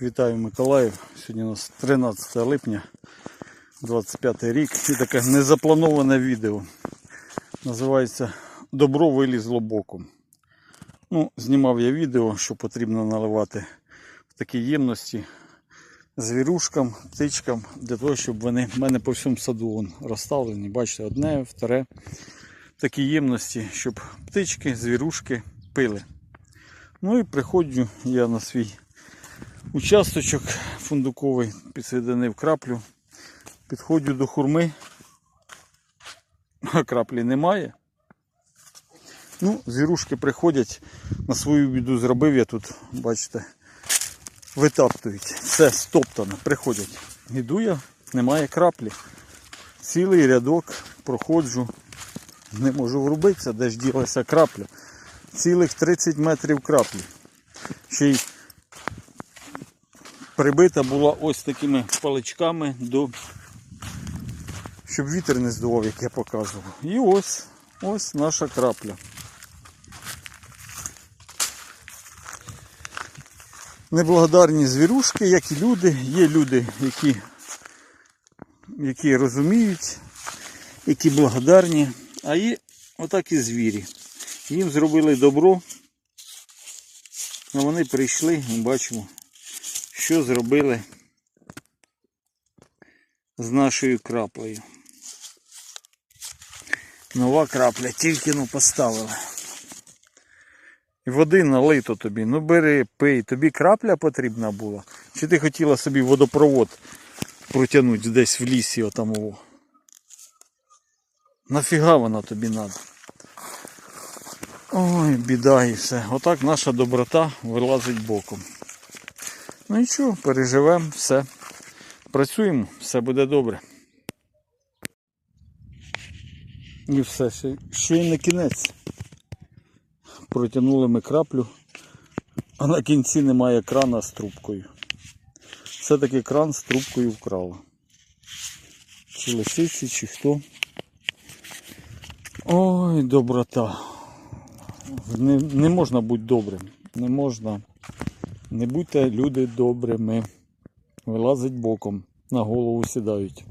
Вітаю Миколаїв. Сьогодні у нас 13 липня, 25 рік. І таке незаплановане відео. Називається Добро вилізло боком. Ну, знімав я відео, що потрібно наливати в такі ємності звірушкам, птичкам, для того, щоб вони в мене по всьому саду вон, розставлені. Бачите, одне, вторе. Такі ємності, щоб птички, звірушки пили. Ну і приходжу я на свій участочок фундуковий, підсоединив краплю. Підходжу до хурми, а краплі немає. Ну, звірушки приходять, на свою біду зробив я тут, бачите, витаптують. Все стоптано, приходять. Іду я, немає краплі. Цілий рядок проходжу, не можу врубитися, де ж ділася крапля. Цілих 30 метрів краплі. Ще й прибита була ось такими паличками до. Щоб вітер не здував, як я показував. І ось ось наша крапля. Неблагодарні звірушки, як і люди. Є люди, які, які розуміють, які благодарні, а є отак і звірі. Їм зробили добро, а вони прийшли і бачимо, що зробили з нашою краплею. Нова крапля, тільки ну поставили. І води налито тобі. Ну бери, пий. Тобі крапля потрібна була. Чи ти хотіла собі водопровод протягнути десь в лісі отамово? Нафіга вона тобі надо? Ой, біда і все. Отак наша доброта вилазить боком. Ну нічого, переживемо, все. Працюємо, все буде добре. І все, ще, й не кінець. Протягнули ми краплю, а на кінці немає крана з трубкою. Все-таки кран з трубкою вкрали. Чи лисиці, чи хто. Ой, доброта. Не, не можна бути добрим. Не можна. Не будьте люди добрими. Вилазить боком, на голову сідають.